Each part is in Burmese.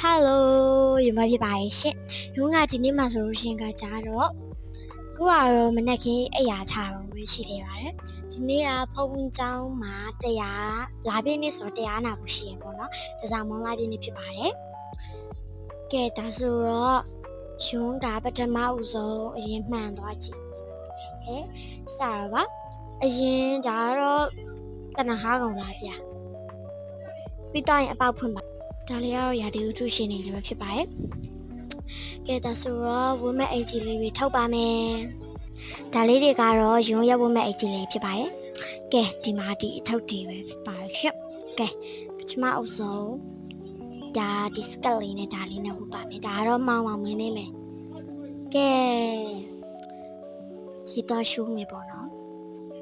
ဟယ်လိုရမဖြစ်ပါရဲ့ရှင်ရုံးကဒီနေ့မှဆိုလို့ရှင်ကကြတော့ခုကတော့မနက်ခင်းအိယာချတော့ပဲရှိသေးပါတယ်ဒီနေ့ကဖုန်းကျောင်းမှာတရားလာပြည့်နေ့ဆိုတော့တရားနာဖို့ရှိရပေါ့နော်ဒါကြောင့်မွန်လာပြည့်နေ့ဖြစ်ပါတယ်ကဲဒါဆိုတော့ရုံးကပထမဦးဆုံးအရင်မှန်သွားကြည့်ကဲစရပါအရင်ဒါကတော့တနခါကောင်လာပြပြီးတော့ရင်အပေါက်ဖွင့်ပါ ဒါလေးကတော့ရာသီဥတုရှင်နေလည်းပဲဖြစ်ပါတယ်။ကဲဒါဆိုတော့ဝင်းမဲ့အိတ်ကြီးလေးတွေထုတ်ပါမယ်။ဒါလေးတွေကတော့ရုံရဝင်းမဲ့အိတ်ကြီးလေးဖြစ်ပါတယ်။ကဲဒီမှာဒီအထုပ်တွေပဲဖြစ်ပါရှင့်။ကဲပထမအုပ်ဆုံးဒါဒီစကတ်လေးနဲ့ဒါလေးနဲ့ဝတ်ပါမယ်။ဒါကတော့မောင်မောင်မင်းမင်းပဲ။ကဲရေတော့ရှုံးနေပေါ့နော်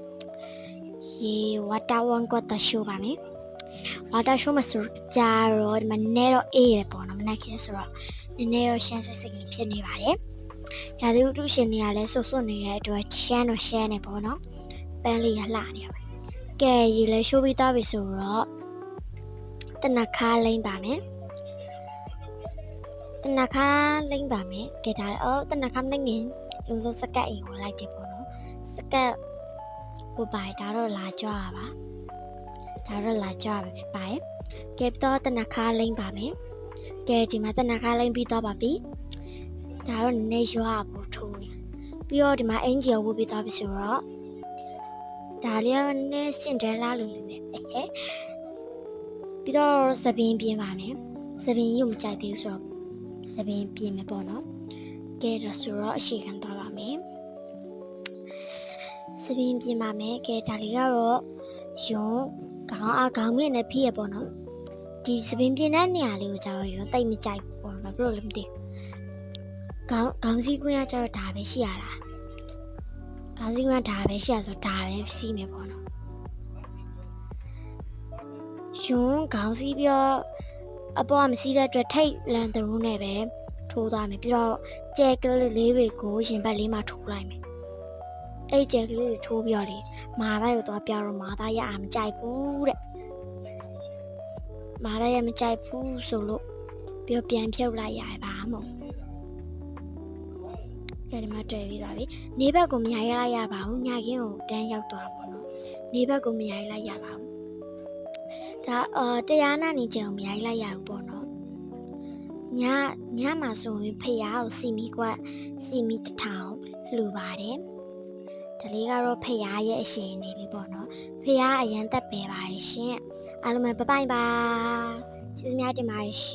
။ရေဝါတာဝန်ကတော့ရှုံးပါမယ်။ ဝါတာရှိုးမဆိုကြတော့ဒီမှာနည်းနည်းတော့အေးရပေါ့နော်မနက်ခင်းဆိုတော့နည်းနည်းတော့ရှမ်းစစ်စစ်လေးဖြစ်နေပါတယ်။ရာသီဥတုရှင်တွေကလည်းဆွတ်ဆွတ်နေတဲ့အတွက်ရှမ်းတော့ရှမ်းနေပေါ့နော်။ပန်းလေးရလှနေရပါ။ကဲရေလည်းရှိုးပြီးသားပြီဆိုတော့တနခါလိမ့်ပါမယ်။တနခါလိမ့်ပါမယ်။ကဲဒါအော်တနခါမငင်လုံးစုံစကတ်အိမ်ကိုလိုက်တယ်ပေါ့နော်။စကတ်ဟိုပါဒါတော့လာကြွားပါ။ ဒါတော့လာကြပဲဖြစ်ပါတယ်။ကဲတော့တနခါလိမ့်ပါမယ်။ကဲဒီမှာတနခါလိမ့်ပြီးတော့ပါပြီ။ဒါတော့နည်းနည်းရွာဖို့ထိုးနေ။ပြီးတော့ဒီမှာအင်ဂျီကိုဝတ်ပြီးတော့ပြီဆိုတော့ဒါလေးကနည်းနည်းစင်တယ်လားလို့လည်းအဲဟဲ့ပြီးတော့သပင်ပြင်းပါမယ်။သပင်ရုပ်မကြိုက်သေးဘူးဆိုတော့သပင်ပြင်းမယ်ပေါ့နော်။ကဲတော့ဆိုတော့အရှိခံသွားပါမယ်။သပင်ပြင်းပါမယ်။ကဲဒါလေးကတော့ယွန်း ခေါင်းအားခေါင်းမြင့်နဲ့ဖိရပေါ့နော်ဒီစပင်ပြင်းတဲ့နေရာလေးကိုကျတော့ရောတိတ်မကြိုက်ဘူးပေါ့နော်ဘာဖြစ်လို့လဲမသိဘူးခေါင်းခေါင်းစည်းကွင်းကကျတော့ဒါပဲရှိရတာခေါင်းစည်းကွင်းကဒါပဲရှိရဆိုတော့ဒါပဲစီးမယ်ပေါ့နော်ရှင်ခေါင်းစည်းပြီးတော့အပေါ်ကမစီးတဲ့အတွက်ထိတ်လန်သရူးနဲ့ပဲထိုးသွားမယ်ပြီးတော့ကြဲကလေးလေးတွေကိုရင်ဘတ်လေးမှာထိုးလိုက်မယ် အဲ့ကြဲကလေးတွေထိုးပြီးတော့လေမာရရတော့ပြောတော့မာသားရအမကြိုက်ဘူးတဲ့မာရရမကြိုက်ဘူးဆိုလို့ပြောပြန်ဖြုတ်လိုက်ရပါမို့ကဲဒီမှာတွေ့ပြီးသွားပြီနေဘက်ကိုမရိုက်လိုက်ရပါဘူးညာခင်းကိုတန်းရောက်သွားပါတော့နေဘက်ကိုမရိုက်လိုက်ရပါဘူးဒါအော်တရားနာနေကြအောင်မရိုက်လိုက်ရဘူးပေါ့နော်ညညမှာဆိုရင်ဖះကိုစီမီကွက်စီမီတစ်ထောင်လှူပါတယ် ဒါလေးကတော့ဖះရဲ့အရှင်နေလေးပေါ့နော်ဖះအရန်တက်ပဲပါတယ်ရှင်အားလုံးပဲပပိုင်ပါကျေးဇူးများတင်ပါတယ်ရှင်